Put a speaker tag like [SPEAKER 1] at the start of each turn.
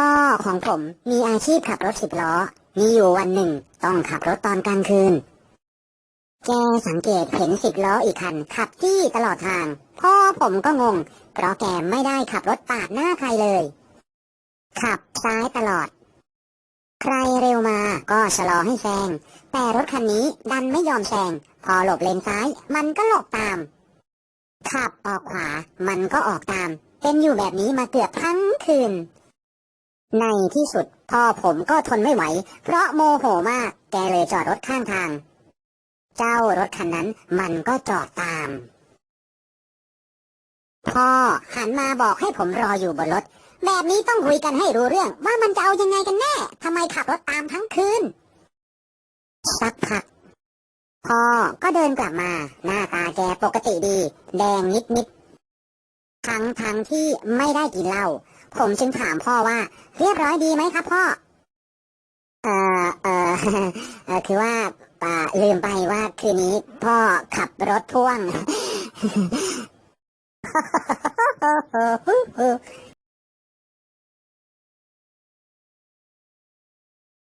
[SPEAKER 1] พ่อของผมมีอาชีพขับรถสิบล้อ มีอยู่วันหนึ่ง ต้องขับรถตอนกลางคืน แกสังเกตเห็นสิบล้ออีกคัน ขับจี้ตลอดทาง พ่อผมก็งง เพราะแกไม่ได้ขับรถปาดหน้าใครเลย ขับซ้ายตลอด ใครเร็วมาก็ชะลอให้แซง แต่รถคันนี้ดันไม่ยอมแซง พอหลบเลนซ้าย มันก็หลบตาม ขับออกขวา มันก็ออกตาม เป็นอยู่แบบนี้มาเกือบทั้งคืน ในที่สุดพ่อผมก็ทนไม่ไหว เพราะโมโหมาก แกเลยจอดรถข้างทาง เจ้ารถคันนั้นมันก็จอดตาม พ่อหันมาบอกให้ผมรออยู่บนรถ แบบนี้ต้องคุยกันให้รู้เรื่อง ว่ามันจะเอายังไงกันแน่ทำไมขับรถตามทั้งคืน สักพัก พ่อก็เดินกลับมา หน้าตาแกปกติดี แดงนิดนิดๆทั้งทั้งที่ไม่ได้กินเหล้า ผมจึงถามพ่อว่า เรียบร้อยดีไหมครับพ่อเอ่อ เอ่อเอ่อคือว่าป่าลืมไปว่าคืนนี้พ่อขับรถพ่วง